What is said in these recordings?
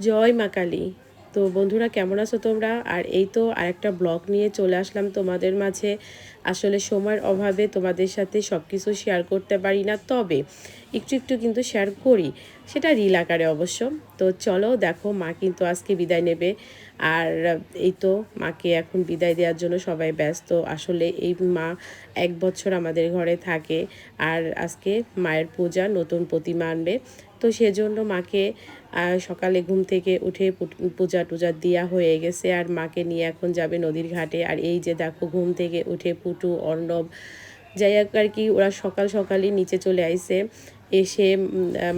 জয় মা কালী। তো বন্ধুরা, কেমন আছো তোমরা? আর এই তো আরেকটা ব্লগ নিয়ে চলে আসলাম তোমাদের মাঝে। আসলে সময়ের অভাবে তোমাদের সাথে সব কিছু শেয়ার করতে পারি না, তবে একটু একটু কিন্তু শেয়ার করি। সেটা রিল আকারে অবশ্য। তো চলো দেখো, মা কিন্তু আজকে বিদায় নেবে। আর এই তো মাকে এখন বিদায় দেওয়ার জন্য সবাই ব্যস্ত। আসলে এই মা এক বছর আমাদের ঘরে থাকে। আর আজকে মায়ের পূজা নতুন প্রতিমা আনবে। তো সেজন্য মাকে সকালে ঘুম থেকে উঠে পূজা টুজা দেওয়া হয়ে গেছে। আর মাকে নিয়ে এখন যাবে নদীর ঘাটে। আর এই যে দেখো, ঘুম থেকে উঠে পুটু, অর্ণব, যাই হোক আর কি, ওরা সকাল সকালই নিচে চলে আইছে এসে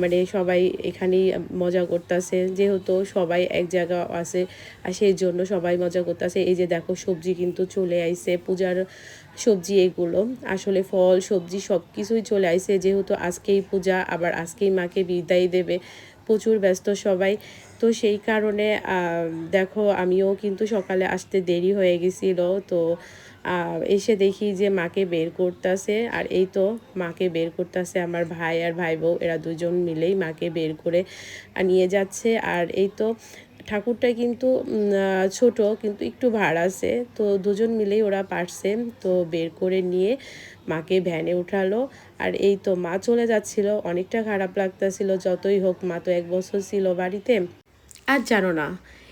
মানে সবাই এখানেই মজা করতেছে। যেহেতু সবাই এক জায়গা আছে, আর সেই জন্য সবাই মজা করতেছে। এই যে দেখো, সবজি কিন্তু চলে আইছে পূজার সবজি এগুলো। আসলে ফল, সবজি সব কিছুই চলে আইছে। যেহেতু আজকেই পূজা, আবার আজকেই মাকে বিদায় দেবে। প্রচুর ব্যস্ত সবাই। তো সেই কারণে দেখো, আমিও কিন্তু সকালে আসতে দেরি হয়ে গেছিল। তো এসে দেখি যে মাকে বের করতেছে। আর এই তো মাকে বের করতেছে আমার ভাই আর ভাই বউ। এরা দুজন মিলেই মাকে বের করে নিয়ে যাচ্ছে। আর এই তো ঠাকুরটা কিন্তু ছোট কিন্তু একটু ভার আছে। তো দুজন মিলেই ওরা পারছে। তো বের করে নিয়ে মাকে ভ্যানে উঠালো। আর এই তো মা চলে যাচ্ছিল। অনেকটা খারাপ লাগতেছিল। যতই হোক, মা তো এক বছর ছিল বাড়িতে। আর জানো না,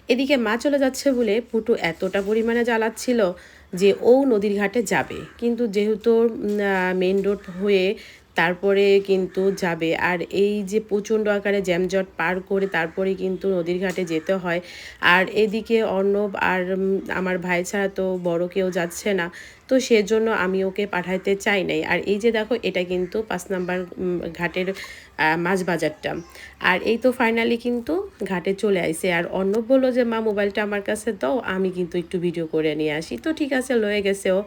এদিকে মা চলে যাচ্ছে বলে পুটু এতটা পরিমাণে জ্বালাচ্ছিল যে ও নদীর ঘাটে যাবে। কিন্তু যেহেতু মেন রোড হয়ে তারপরে কিন্তু যাবে। আর এই যে প্রচণ্ড আকারে জ্যামজট পার করে তারপরে কিন্তু নদীর ঘাটে যেতে হয়। আর এদিকে অর্ণব আর আমার ভাই ছাড়া তো বড় কেউ যাচ্ছে না। তো সেজন্য আমি ওকে পাঠাইতে চাই নাই। আর এই যে দেখো, এটা কিন্তু পাঁচ নাম্বার ঘাটের মাছ বাজারটা। আর এই তো ফাইনালি কিন্তু ঘাটে চলে আইছে। আর অর্ণব বলল যে, মা, মোবাইলটা আমার কাছে দাও, আমি কিন্তু একটু ভিডিও করে নিয়ে আসি। তো ঠিক আছে, লয়ে গেছে ও।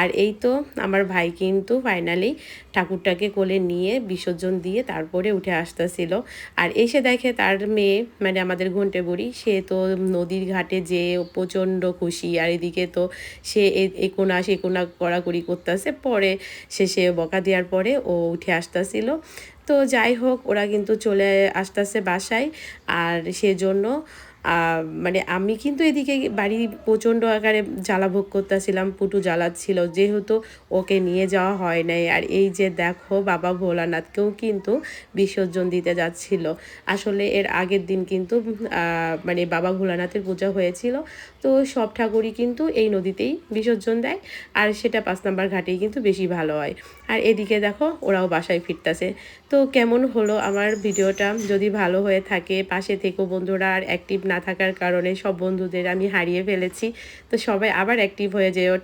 আর এই তো আমার ভাই কিন্তু ফাইনালি ঠাকুরটাকে কোলে নিয়ে বিসর্জন দিয়ে তারপরে উঠে আসতেছিল। আর এসে দেখে তার মেয়ে মানে আমাদের ঘন্টে বুড়ি, সে তো নদীর ঘাটে যে প্রচণ্ড খুশি। আর এদিকে তো সে এ- এ কোনা সে কোনা কড়াকড়ি করতেছে। পরে শেষে বকা দেওয়ার পরে ও উঠে আসতেছিল। তো যাই হোক, ওরা কিন্তু চলে আসতেছে বাসায়। আর সেজন্য মানে আমি কিন্তু এদিকে বাড়ি প্রচণ্ড আকারে জ্বালা ভোগ করতেছিলাম, পুটু জ্বালাচ্ছিল, যেহেতু ওকে নিয়ে যাওয়া হয় নাই। আর এই যে দেখো, বাবা ভোলানাথকেও কিন্তু বিসর্জন দিতে যাচ্ছিল। আসলে এর আগের দিন কিন্তু মানে বাবা ভোলানাথের পূজা হয়েছিল। তো সব ঠাকুরই কিন্তু এই নদীতেই বিসর্জন দেয়। আর সেটা পাঁচ নাম্বার ঘাটেই কিন্তু বেশি ভালো হয়। আর এদিকে দেখো, ওরাও বাসায় ফিরতেছে। তো কেমন হলো আমার ভিডিওটা? যদি ভালো হয়ে থাকে, পাশে থেকো বন্ধুরা। আর অ্যাক্টিভ না থাকার কারণে সব বন্ধুদের আমি হারিয়ে ফেলেছি। তো সবাই আবার অ্যাক্টিভ হয়ে যেও।